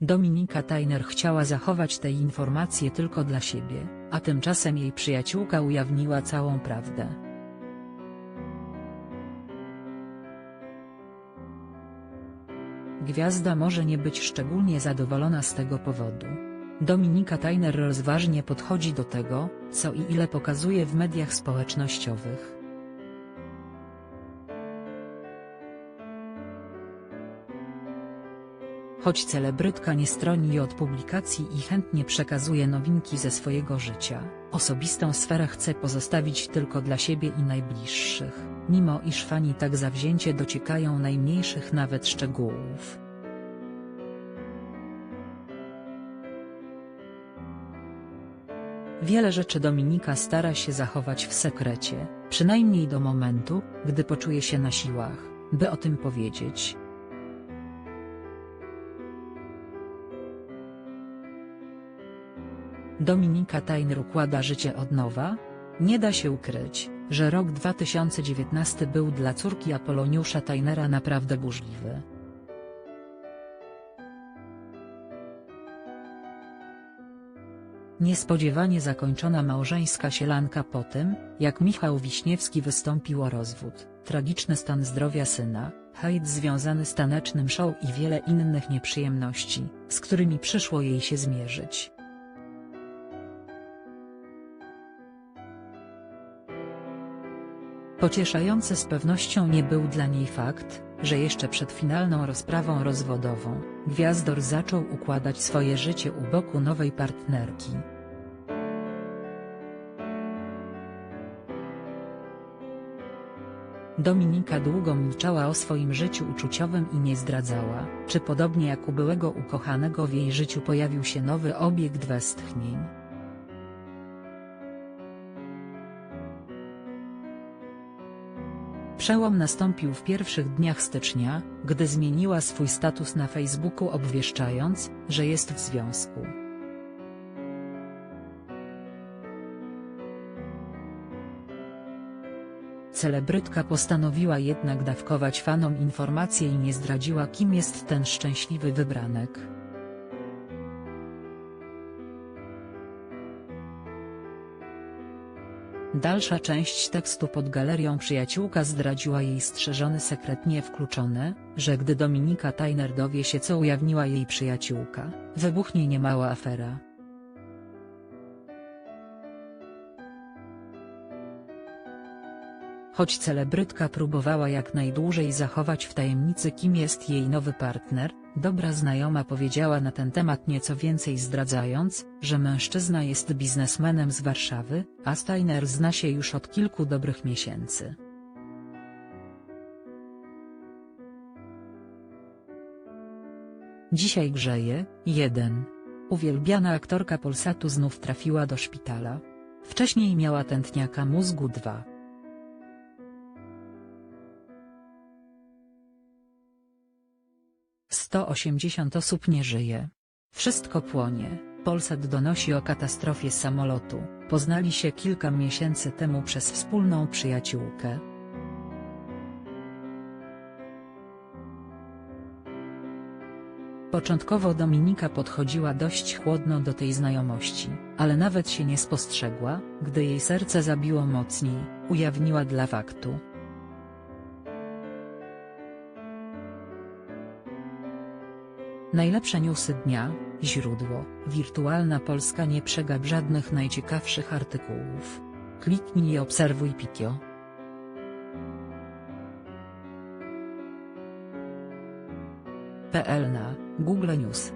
Dominika Tajner chciała zachować te informacje tylko dla siebie, a tymczasem jej przyjaciółka ujawniła całą prawdę. Gwiazda może nie być szczególnie zadowolona z tego powodu. Dominika Tajner rozważnie podchodzi do tego, co i ile pokazuje w mediach społecznościowych. Choć celebrytka nie stroni od publikacji i chętnie przekazuje nowinki ze swojego życia, osobistą sferę chce pozostawić tylko dla siebie i najbliższych, mimo iż fani tak zawzięcie dociekają najmniejszych nawet szczegółów. Wiele rzeczy Dominika stara się zachować w sekrecie, przynajmniej do momentu, gdy poczuje się na siłach, by o tym powiedzieć. Dominika Tajner układa życie od nowa? Nie da się ukryć, że rok 2019 był dla córki Apoloniusza Tajnera naprawdę burzliwy. Niespodziewanie zakończona małżeńska sielanka po tym, jak Michał Wiśniewski wystąpił o rozwód, tragiczny stan zdrowia syna, hejt związany z tanecznym show i wiele innych nieprzyjemności, z którymi przyszło jej się zmierzyć. Pocieszający z pewnością nie był dla niej fakt, że jeszcze przed finalną rozprawą rozwodową, Gwiazdor zaczął układać swoje życie u boku nowej partnerki. Dominika długo milczała o swoim życiu uczuciowym i nie zdradzała, czy podobnie jak u byłego ukochanego w jej życiu pojawił się nowy obiekt westchnień. Przełom nastąpił w pierwszych dniach stycznia, gdy zmieniła swój status na Facebooku obwieszczając, że jest w związku. Celebrytka postanowiła jednak dawkować fanom informacje i nie zdradziła kim jest ten szczęśliwy wybranek. Dalsza część tekstu pod galerią przyjaciółka zdradziła jej strzeżony sekret niewkluczony, że gdy Dominika Tajner dowie się co ujawniła jej przyjaciółka, wybuchnie niemała afera. Choć celebrytka próbowała jak najdłużej zachować w tajemnicy kim jest jej nowy partner, dobra znajoma powiedziała na ten temat nieco więcej zdradzając, że mężczyzna jest biznesmenem z Warszawy, a Steiner zna się już od kilku dobrych miesięcy. Dzisiaj grzeje, 1. Uwielbiana aktorka Polsatu znów trafiła do szpitala. Wcześniej miała tętniaka mózgu 2. 180 osób nie żyje. Wszystko płonie. Polsat donosi o katastrofie samolotu. Poznali się kilka miesięcy temu przez wspólną przyjaciółkę. Początkowo Dominika podchodziła dość chłodno do tej znajomości, ale nawet się nie spostrzegła, gdy jej serce zabiło mocniej, ujawniła dla faktu. Najlepsze newsy dnia, źródło, Wirtualna Polska nie przegap żadnych najciekawszych artykułów. Kliknij i obserwuj Pikio. PL na Google News